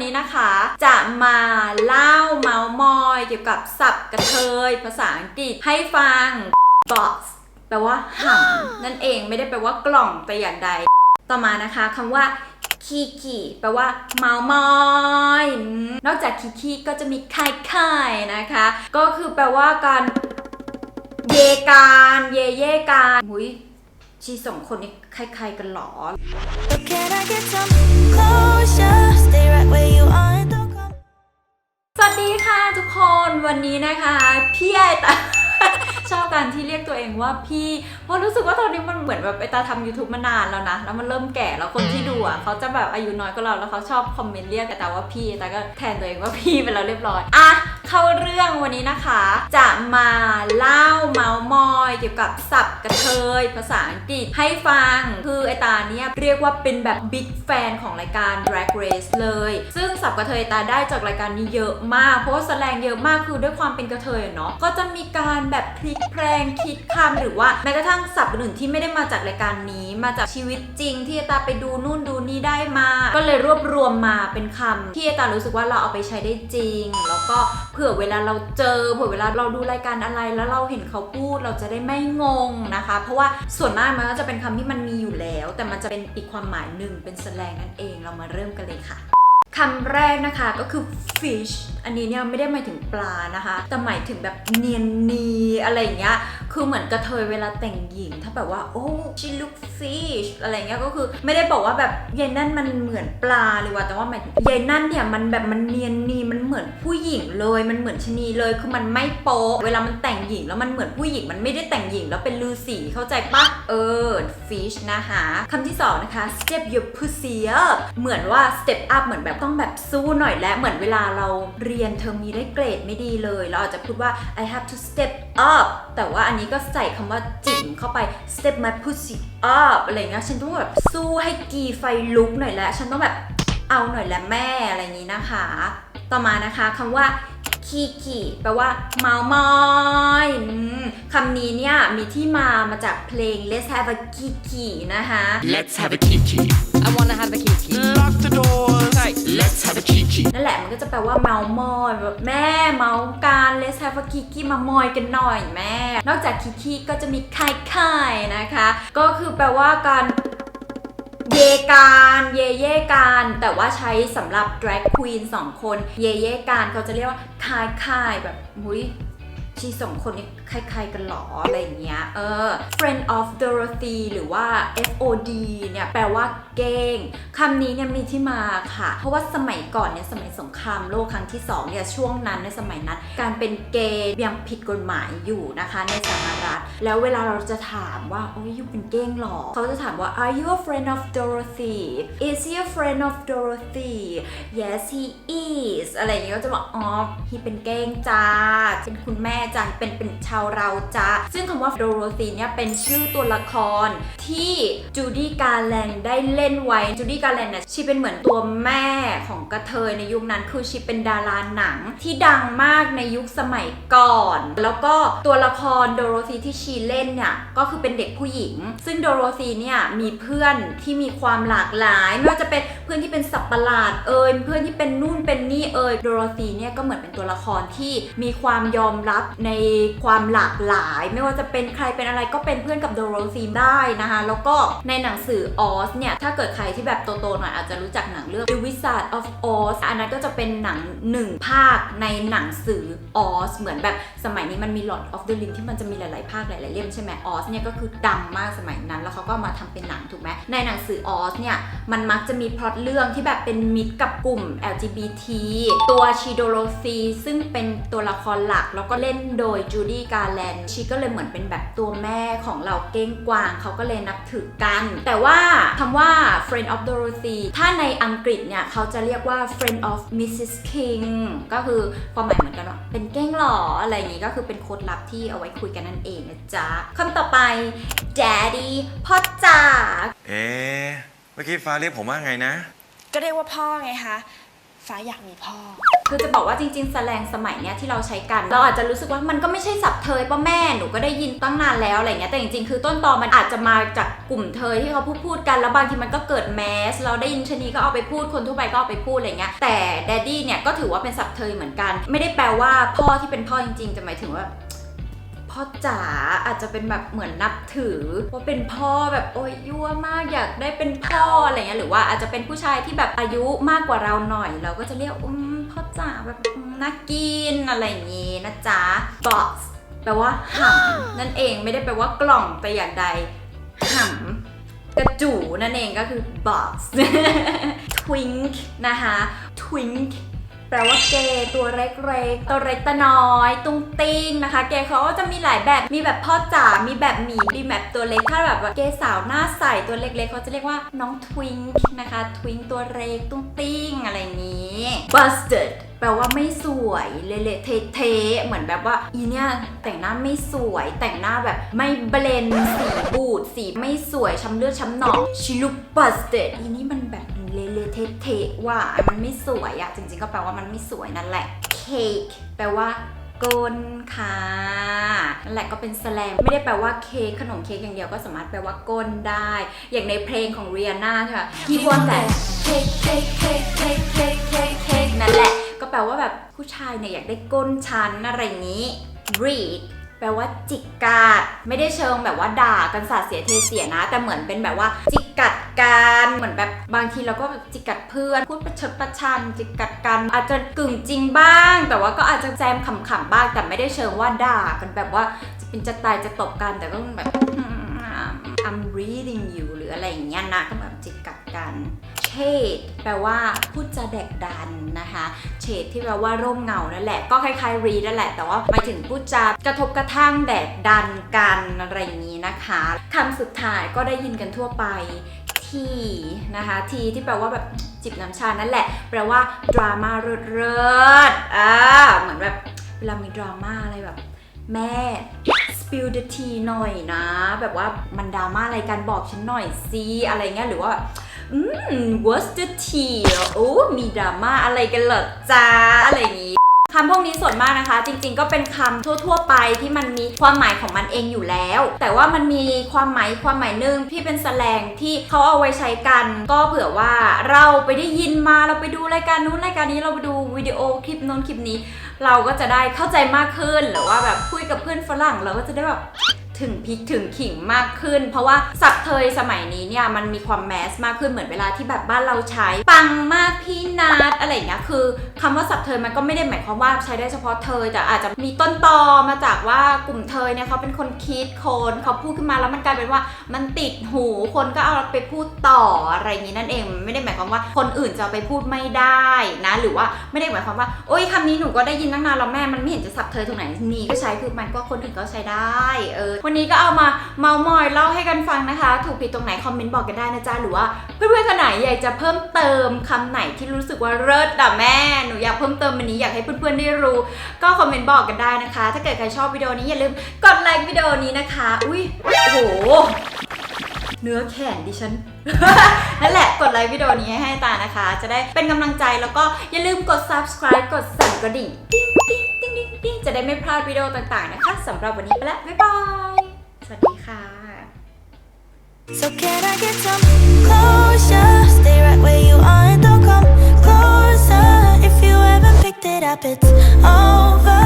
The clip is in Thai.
วันนี้นะคะ จะมาเล่าเมาส์มอยเกี่ยวกับศัพท์กระเทย ภาษาอังกฤษให้ฟัง box แปลว่าห่ำนั่นเองไม่ได้แปลว่ากล่องแต่อย่างใด ต่อมานะคะคำว่าคีคีแปลว่าเมาส์มอย นอกจากคีคีก็จะมีคายคายนะคะ ก็คือแปลว่าการเยการ เยเยการหุย ชีสองคนนี้ใครๆกันหรอ But can I get some closure? Stay right where you are and don't come. สวัสดีค่ะทุกคนวันนี้นะคะพี่ไอตา ชอบการที่เรียกตัวเองว่าพี่ เพราะรู้สึกว่าตอนนี้มันเหมือนแบบไอตาทำ YouTube มานานแล้วนะ แล้วมันเริ่มแก่แล้วคนที่ดูอะเขาจะแบบอายุน้อยกว่าเราแล้วเขาชอบคอมเมนต์เรียกไอตาว่าพี่ไอตาก็แทนตัวเองว่าพี่ไปแล้วเรียบร้อย อะ เข้าเรื่องวันนี้นะคะ จะมาเล่าเมาส์มอย เกี่ยวกับศัพท์กระเทยภาษาอังกฤษให้ฟัง คือไอตาเนี่ยเรียกว่าเป็นแบบบิ๊กแฟนของรายการ Drag Race เลย ซึ่งศัพท์กระเทยตาได้จากรายการนี้เยอะมาก เพราะว่าแสดงเยอะมากคือด้วยความเป็นกระเทยเนาะก็จะมีการแบบพลิกแพลงคิดคำหรือว่าแม้กระทั่งศัพท์อื่นที่ไม่ได้มาจากรายการนี้ มาจากชีวิตจริงที่ไอตาไปดูนู่นดูนี่ได้มา ก็เลยรวบรวมมาเป็นคำที่ไอตารู้สึกว่าเราเอาไปใช้ได้จริง แล้วก็เผื่อเวลาเราเจอเผื่อเวลาเราดูรายการอะไรแล้วเราเห็นเขาพูดเราจะได้ไม่งงนะคะ เพราะว่าส่วนมากมันก็จะเป็นคำที่มันมีอยู่แล้ว แต่มันจะเป็นอีกความหมายหนึ่งเป็นแสแลงนั่นเองเรามาเริ่มกันเลยค่ะคำแรกนะคะก็คือ fish อันนี้เนี่ยไม่ได้หมายถึงปลานะคะ แต่หมายถึงแบบเนียนนีอะไรอย่างเงี้ย คือเหมือนกระเทยเวลาแต่งหญิง ถ้าแบบว่า โอ้ she look fish อะไรเงี้ยก็คือไม่ได้บอกว่าแบบยายนั่นมันเหมือนปลาเลยว่ะแต่ว่าหมายถึงยายนั่นเนี่ยมันแบบมันเนียนนีมันเหมือนผู้หญิงเลย มันเหมือนชนีเลยคือมันไม่โป๊ะเวลามันแต่งหญิงแล้วมันเหมือนผู้หญิงมันไม่ได้แต่งหญิงแล้วเป็นลือสีเข้าใจปะเออ fish นะคะคำที่สองนะคะ step your pussy up เหมือนว่า step up เหมือนแบบต้องแบบสู้หน่อยและเหมือนเวลาเราเรียนเทอมนี้ได้เกรดไม่ดีเลย เราอาจจะพูดว่า I have to step up แต่ว่าอันนี้ก็ใส่คำว่าจิ๋มเข้าไป step my pussy up อะไรเงี้ยฉันต้องแบบสู้ให้กีไฟลุกหน่อยแล้วฉันต้องแบบเอาหน่อยแล้วแม่อะไรอย่างนี้นะคะ ต่อมานะคะคำว่าคีคีแปลว่าเมามอยอืมคำนี้เนี่ยมีที่มามาจากเพลง Let's Have a Kiki นะคะ Let's have a kiki. I wanna have a kiki. Lock the doors. Let's ก็จะแปลว่าเมามอยแบบแม่เมาการเลสแฮฟคิกี้มามอยกันหน่อยแม่ นอกจากคิกี้ก็จะมีคายคายนะคะ ก็คือแปลว่าการเยการเยเยการแต่ว่าใช้สำหรับ drag queen สองคน เยเยการเขาจะเรียกว่าคายคายแบบหุย ชีสองคนนี้ใครๆกันหรออะไรเงี้ย เออ friend of Dorothy หรือว่า FOD เนี่ยแปลว่าเก้งคำนี้เนี่ยมีที่มาค่ะ เพราะว่าสมัยก่อนเนี่ยสมัยสงครามโลกครั้งที่สองเนี่ยช่วงนั้นในสมัยนั้น การเป็นเกย์ยังผิดกฎหมายอยู่นะคะในสหรัฐ แล้วเวลาเราจะถามว่าโอ้ยยูเป็นเก้งหรอเขาจะถามว่า are you a friend of Dorothy is he a friend of Dorothy yes he is อะไรอย่างเงี้ยก็จะบอกอ๋อ he เป็นเก้งจ้าเป็นคุณแม่จเป็นเป็นชาวเราจ้าซึ่งคำว่า Dorothy เนี่ยเป็นชื่อตัวละครที่จูดี้การแลนได้เล่นไว้จูดี้การแลนเนี่ยชีเป็นเหมือนตัวแม่ของกระเทยในยุคนั้นคือชีเป็นดาราหนังที่ดังมากในยุคสมัยก่อน แล้วก็ตัวละครโดโรธีที่ชีเล่นเนี่ยก็คือเป็นเด็กผู้หญิง ซึ่งโดโรธีเนี่ยมีเพื่อนที่มีความหลากหลายไม่ว่าจะเป็นเพื่อนที่เป็นสัตว์ประหลาดเอ่ยเพื่อนที่เป็นนู่นเป็นนี่เอ่ยโดโรธีเนี่ยก็เหมือนเป็นตัวละครที่มีความยอมรับในความหลากหลาย ไม่ว่าจะเป็นใครเป็นอะไรก็เป็นเพื่อนกับโดโรธีได้นะคะ แล้วก็ในหนังสือออสเนี่ย ถ้าเกิดใครที่แบบโตๆหน่อยอาจจะรู้จักหนังเรื่อง The Wizard of Oz อันนั้นก็จะเป็นหนังหนึ่งภาคในหนังสือออสเหมือนแบบสมัยนี้มันมี Lord of the Ring ที่มันจะมีหลายๆ ภาคหลายๆเล่มใช่ไหมออสเนี่ยก็คือดังมากสมัยนั้น แล้วเขาก็มาทำเป็นหนังถูกไหมในหนังสือออสเนี่ยมันมักจะมีพล็อตเรื่องที่แบบเป็นมิตรกับกลุ่ม LGBT ตัวชีโดโรซีซึ่งเป็นตัวละครหลักแล้วก็เล่นโดยจูดี้การแลนชีก็เลยเหมือนเป็นแบบตัวแม่ของเราเก้งกวางเขาก็เลยนับถือกัน แต่ว่าคำว่า friend of Dorothy ถ้าในอังกฤษเนี่ยเขาจะเรียกว่า friend of Mrs King ก็คือความหมายเหมือนกันว่าเป็นเก้งหล่ออะไรอย่างงี้ก็คือเป็นโค้ดลับที่เอาไว้คุยกันนั่นเองนะจ๊ะคำต่อไป daddy พ่อจ๋าเอ๊ะเมื่อกี้ฟ้าเรียกผมว่าไงนะ ก็เรียกว่าพ่อไงคะ ฟ้าอยากมีพ่อ คือจะบอกว่าจริงๆ แสลงสมัยเนี้ยที่เราใช้กัน เราอาจจะรู้สึกว่ามันก็ไม่ใช่สับเทยป้าแม่หนูก็ได้ยินตั้งนานแล้วอะไรเงี้ยแต่จริงๆ คือต้นตอมันอาจจะมาจากกลุ่มเทยที่เขาพูดพูดกันแล้วบางทีมันก็เกิดแมส เราได้ยินชนีก็เอาไปพูดคนทั่วไปก็เอาไปพูดอะไรเงี้ยแต่แดดดี้เนี่ยก็ถือว่าเป็นสับเทยเหมือนกัน ไม่ได้แปลว่าพ่อที่เป็นพ่อจริงๆ จะหมายถึงว่าพ่อจ๋าอาจจะเป็นแบบเหมือนนับถือว่าเป็นพ่อแบบโอ้ยยั่วมากอยากได้เป็นพ่ออะไรเงี้ยหรือว่าอาจจะเป็นผู้ชายที่แบบอายุมากกว่าเราหน่อย เราก็จะเรียกอืม พ่อจ๋าแบบน่ากินอะไรอย่างนี้นะจ๊ะ box แปลว่าหำนั่นเองไม่ได้แปลว่ากล่องแต่อย่างใดหำกระจูนั่นเองก็คือ box twink นะคะ twink แปลว่าเกย์ตัวเล็กๆตัวเล็กตะน้อย ตุ้งติ้งนะคะ เกย์เขาก็จะมีหลายแบบ มีแบบพ่อจ๋า มีแบบหมี มีแบบตัวเล็ก ถ้าแบบว่าเกย์สาวหน้าใสตัวเล็กๆเขาจะเรียกว่าน้องทวิงนะคะ ทวิงตัวเล็กตุ้งติ้งอะไรอย่างนี้ busted แปลว่าไม่สวยเละๆเทะเหมือนแบบว่าอีเนี่ยแต่งหน้าไม่สวย แต่งหน้าแบบไม่เบลนด์สีบูดสีไม่สวยช้ำเลือดช้ำหนอง she look busted อีนี่มันแบบเละ เทะๆว่ามันไม่สวยอะจริงๆก็แปลว่ามันไม่สวยนั่นแหละ cake แปลว่าก้นค่ะนั่นแหละก็เป็นแสลงไม่ได้แปลว่าเค้กขนมเค้กอย่างเดียวก็สามารถแปลว่าก้นได้ อย่างในเพลงของเรียนาค่ะ He want that cake cake cake cake cake cake cake นั่นแหละ ก็แปลว่าแบบผู้ชายเนี่ยอยากได้ก้นชั้นอะไรอย่างนี้ read แปลว่าจิกกัดไม่ได้เชิงแบบว่าด่ากันสาดเสียเทเสียนะ แต่เหมือนเป็นแบบว่าจิกกัด กันเหมือนแบบบางทีเราก็จิกกัดเพื่อน พูดประชดประชันจิกกัดกัน อาจจะกึ่งจริงบ้าง แต่ว่าก็อาจจะแจมขำๆบ้าง แต่ไม่ได้เชิงว่าด่ากันแบบว่าจะเป็นจะตายจะตบกันแต่ก็แบบ I'm reading you หรืออะไรอย่างเงี้ยนะก็แบบจิกกัดกัน shade แปลว่าพูดจะแดกดันนะคะ shade ที่แปลว่าร่มเงานั่นแหละก็คล้ายๆ read นั่นแหละ แต่ว่าหมายถึงพูดจากระทบกระทั่งแดกดันกันอะไรอย่างนี้นะคะคำสุดท้ายก็ได้ยินกันทั่วไป ทีนะคะทีที่แปลว่าแบบจิบน้ำชานั่นแหละ แปลว่าดราม่าเริดๆอ่าเหมือนแบบเวลามีดราม่าอะไรแบบ แม่ spill the tea หน่อยนะ แบบว่ามันดราม่าอะไรกันบอกฉันหน่อยสิอะไรเงี้ยหรือว่าอืม what's the tea โอ้มีดราม่าอะไรกันเหรอจ้าอะไรอย่างงี้ำพวกนี้ส่วนมากนะคะ จริง ๆ ก็เป็นคำทั่ว ๆ ไปที่มันมีความหมายของมันเองอยู่แล้ว แต่ว่ามันมีความหมายความหมายหนึ่งที่เป็นแสลงที่เขาเอาไว้ใช้กัน ก็เผื่อว่าเราไปได้ยินมาเราไปดูรายการนู้นรายการนี้เราไปดูวิดีโอคลิปนู้นคลิปนี้ เราก็จะได้เข้าใจมากขึ้นหรือว่าแบบคุยกับเพื่อนฝรั่งเราก็จะได้แบบ ถึงพริกถึงขิงมากขึ้น เพราะว่าสับเทยสมัยนี้เนี่ยมันมีความแมสมากขึ้นเหมือนเวลาที่แบบบ้านเราใช้ ปังมากพี่นัดอะไรอย่างเงี้ยคือคำว่าสับเทยมันก็ไม่ได้หมายความว่าใช้ได้เฉพาะเทยแต่อาจจะมีต้นตอมาจากว่ากลุ่มเทยเนี่ยเขาเป็นคนคิดคนเขาพูดขึ้นมาแล้วมันกลายเป็นว่ามันติดหูคนก็เอาไปพูดต่ออะไรอย่างนี้นั่นเองไม่ได้หมายความว่าคนอื่นจะไปพูดไม่ได้นะหรือว่าไม่ได้หมายความว่าโอ้ยคำนี้หนูก็ได้ยินตั้งนานแล้วแม่มันไม่เห็นจะสับเทยตรงไหนนี่ก็ใช้คือมันก็คนอื่นก็ใช้ได้เออวันนี้ก็เอามาเมามอยเล่าให้กันฟังนะคะ ถูกผิดตรงไหนคอมเมนต์บอกกันได้นะจ๊ะหรือว่าเพื่อนๆคนไหนอยากจะเพิ่มเติมคำไหนที่รู้สึกว่าเลิศอะแม่หนูอยากเพิ่มเติมวันนี้อยากให้เพื่อนๆได้รู้ ก็คอมเมนต์บอกกันได้นะคะ ถ้าเกิดใครชอบวิดีโอนี้อย่าลืมกดไลค์วิดีโอนี้นะคะ อุ้ยโอ้โหเนื้อแขนดิฉันนั่นแหละกดไลค์วิดีโอนี้ให้ตานะคะ จะได้เป็นกำลังใจแล้วก็อย่าลืมกด subscribe กดสั่นกระดิ่ง ติ๊งติ๊งติ๊งติ๊งติ๊งจะได้ไม่พลาดวิดีโอต่างๆนะคะสำหรับวันนี้ไปแล้ว บ๊ายบาย สวัสดีค่ะ So can I get some closure? Stay right where you are and don't come closer. If you haven't picked it up, it's over.